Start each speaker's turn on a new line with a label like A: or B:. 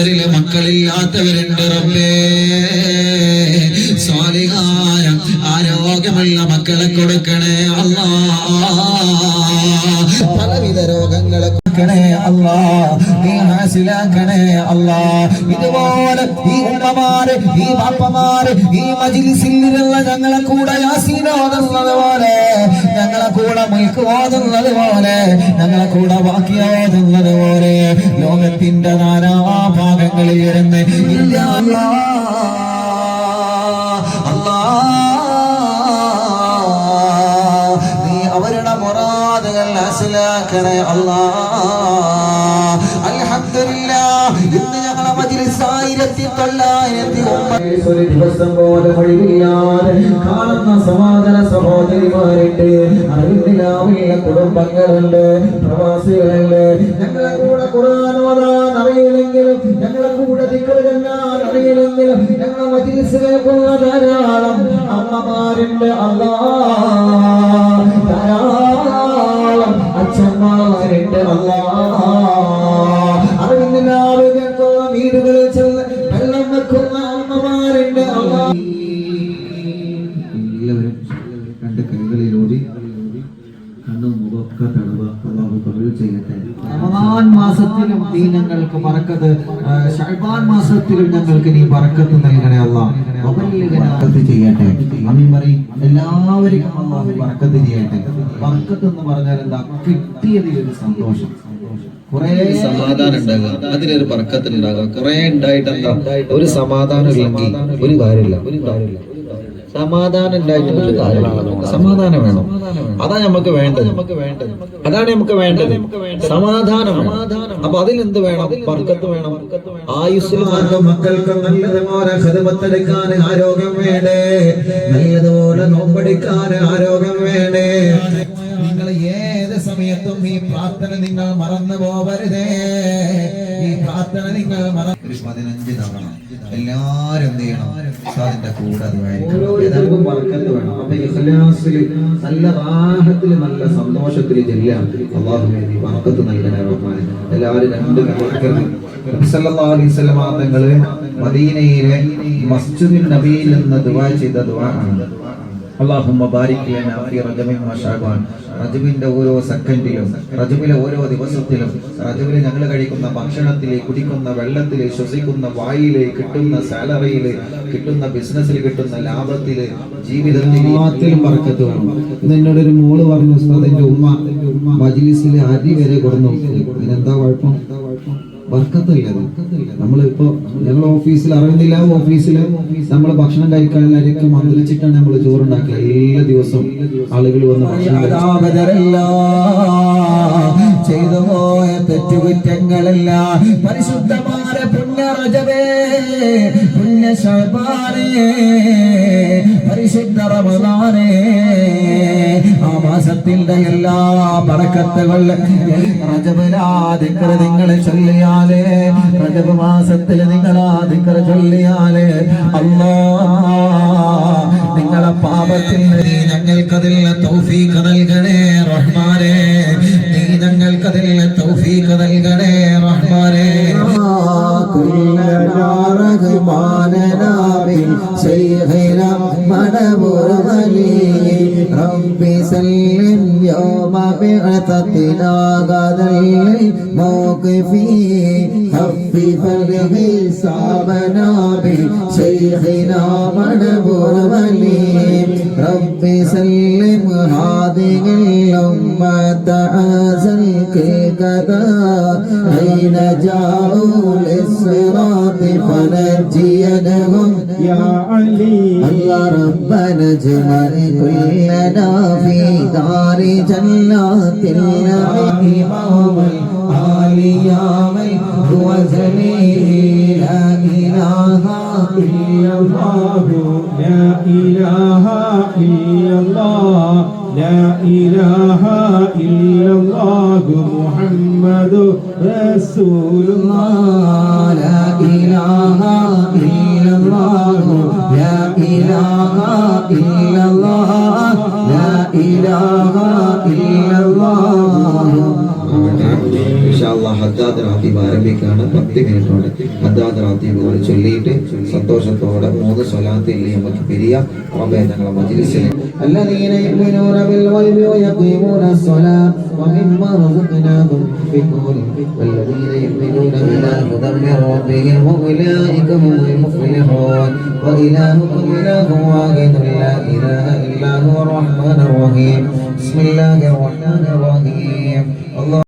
A: അവരിലെ മക്കളില്ലാത്തവരുണ്ട് റബ്ബേ. സ്വാലിഹായ ആരോഗ്യമുള്ള മക്കളെ കൊടുക്കണേ അല്ലാ. പലവിധ രോഗങ്ങളെ കൊടുക്കണേ അല്ലാ. നീ ഈ ഈ ഈ ഞങ്ങളെ കൂടെ ഞങ്ങളെ കൂടെ മുൽക്ക് ഓതുന്നത് പോലെ ഞങ്ങളെ കൂടെ ബാക്കി പോലെ ലോകത്തിന്റെ നാനാ ഭാഗങ്ങളിൽ ഇരുന്ന് നീ അവരുടെ മുറാദുകൾ മനസ്സിലാക്കണേ അല്ലാ. ഇന്ന് ഒരു ദിവസം പോലെ കാണുന്ന സമാധാന സഹോദരിമാരുണ്ട്. കുടുംബങ്ങളുണ്ട് പ്രവാസികളുണ്ട്. ഞങ്ങളെ കൂടെ ഓതാൻ അറിയില്ലെങ്കിലും ഞങ്ങളെ കൂടെ ചെല്ലാൻ അറിയില്ലെങ്കിലും ഞങ്ങളെ മജ്ലിസ് കേൾക്കുന്ന ധാരാളം അമ്മമാരുണ്ട്. അല്ല ധാരാളം അച്ഛന്മാരുണ്ട്. അല്ലാ അറിവില്ലാതെ കേൾക്കുന്ന വീടുകളിൽ ചെന്ന് വെള്ളം വെക്കുന്ന അമ്മമാരുണ്ട്. അല്ലാ
B: എല്ലാവരും കണ്ടു കൈകളിലൂടി അള്ളാഹു ചെയ്യട്ടെ റമദാൻ മാസത്തിലും നീ ഞങ്ങൾക്ക് പറക്കത്ത് ഷഹബാൻ മാസത്തിലും ഞങ്ങൾക്ക് നീ പറക്കത്ത് നൽകണേ അള്ളാഹ് ചെയ്യട്ടെ. അമ്മീ പറയും. എല്ലാവർക്കും അള്ളാഹു പറക്കത്ത് ചെയ്യട്ടെ. പറക്കത്ത് എന്ന് പറഞ്ഞാൽ എന്താ? കിട്ടിയതിലൊരു സന്തോഷം. കുറേ
C: സമാധാനം ഉണ്ടാകുക. അതിലൊരു പറക്കത്തിൽ ഉണ്ടാകുക. കുറെ ഉണ്ടായിട്ട് എന്താ? ഒരു സമാധാനം ഇല്ലെങ്കിൽ ഒരു കാര്യമില്ല. ഒരു കാര്യമില്ല. സമാധാനം ഉണ്ടായിട്ട് ഒരു സമാധാനം വേണം. അതാണ് നമുക്ക് വേണ്ടത്. നമുക്ക് വേണ്ടത് അതാണ് നമുക്ക് വേണ്ടത്. സമാധാനം സമാധാനം അപ്പൊ അതിലെന്ത് വേണം? വർക്കത്ത് വേണം. ആയുസ്സിൽ
A: മക്കൾക്ക് നല്ലതുപോലെ ഹൃദമത്തെടുക്കാൻ ആരോഗ്യം വേണേ നല്ലതുപോലെ നോമ്പടിക്കാൻ ആരോഗ്യം വേണേ നിങ്ങൾ ഏത് സമയത്തും ഈ പ്രാർത്ഥന നിങ്ങൾ മറന്നു പോവരുതേ. പ്രാർത്ഥന നിങ്ങൾ
B: പതിനഞ്ച് തവണ എല്ലാരും എന്ത് ചെയ്യണം? ഉസ്താദിന്റെ കൂടെ ഓരോരുത്തർക്കും ബർക്കത്ത് വേണം. അപ്പൊ ഇഖ്ലാസിൽ നല്ല റാഹത്തിൽ നല്ല സന്തോഷത്തിൽ ചെല്ലാം അള്ളാഹുവേ നീ ബർക്കത്ത് നൽകണേ റഹ്മാനെ എല്ലാവരും രണ്ട് തങ്ങൾ മദീനയിലെ മസ്ജിദുൻ നബിയിൽ നിന്ന് ദുആ ചെയ്ത ആണ്. അള്ളാഹുമ്മ ബാരിക് ഫി റജബിൻ ശഅബാൻ റജബിന്റെ ഓരോ സെക്കൻഡിലും റജബിലെ ഓരോ ദിവസത്തിലും റജബിൽ ഞങ്ങൾ കഴിക്കുന്ന ഭക്ഷണത്തിൽ കുടിക്കുന്ന വെള്ളത്തിൽ ശ്വസിക്കുന്ന വായിൽ കിട്ടുന്ന സാലറിയിൽ കിട്ടുന്ന ബിസിനസ്സിൽ കിട്ടുന്ന ലാഭത്തിൽ ജീവിതത്തിൽ എല്ലാത്തിലും പറക്കത്ത് വേണം ഇന്ന് എന്നോട് ഒരു മോൾ പറഞ്ഞു ഉസ്താദിന്റെ ഉമ്മ മജ്ലിസിലെ അരി വരെ കൊടുന്നു. ഇതിനെന്താ കുഴപ്പം? വർക്കത്തില്ല നമ്മളിപ്പോ ഞങ്ങൾ ഓഫീസിൽ അറിയുന്നില്ല ഓഫീസിൽ നമ്മൾ ഭക്ഷണം കഴിക്കാനൊക്കെ മന്ത്രിച്ചിട്ടാണ് നമ്മൾ ചോറുണ്ടാക്കുക എല്ലാ ദിവസവും ആളുകൾ വന്ന് ഭക്ഷണം
A: ചെയ്തു പോയ തെറ്റുകുറ്റങ്ങളല്ല പരിശുദ്ധമായ പുണ്യറജവേ പുണ്യ ശബാനേ പരിശുദ്ധ റമദാനേ. ആ മാസത്തിന്റെ എല്ലാ പറക്കത്തുകൾ റജബിലാദിക്കർ നിങ്ങൾ ചൊല്ലിയാലേ റജബ് മാസത്തിൽ നിങ്ങളാധിക്കറ ചൊല്ലിയാലേ. അല്ലാ നിങ്ങളെ പാപത്തിൽ ഞങ്ങൾക്കതിൽ തൗഫീഖ് നൽകണേ. ഞങ്ങൾക്കതിൽ തൗഫീഖ് നൽകണേ റഹ്മാനെ شيخنا منبر ولي ربي سلم يوم بعثتنا غدا الموقف خفف الحسابنا بشيخنا منبر ولي ربي سلم هذه الأمة عزل كذا حين جاءوا للصراط؟ فنجينهم.
D: يا علي.
A: الله ربنا اجمع كلنا في دار جنات النعيم. يا من هو جميل لا إله إلا الله.
D: لا إله إلا الله. لا إله
A: റസൂലുള്ളാഹ ലാ ഇലാഹ ഇല്ലല്ലാഹു
B: ഇലാഹ ഇല്ലല്ലാഹ്
A: ഹദ്ദാദ് റാത്തീബ് ആരംഭിക്കുകയാണ് പത്ത് മിനിറ്റോടെ ഹദ്ദാദ് റാത്തീബ് കൂടെ ചൊല്ലിയിട്ട് സന്തോഷത്തോടെ മൂന്ന് സ്വലാത്തിൽ നമുക്ക് പിരിയാം റബ്ബേ ഞങ്ങളെ മജ്ലിസിൽ الذين يؤمنون بالغيب ويقيمون الصلاة ومما رزقناهم ينفقون والذين يؤمنون بما يدبر ربهم وأولئك هم المفلحون وإلهكم إله واحد لا إله إلا هو الرحمن الرحيم بسم الله الرحمن الرحيم الله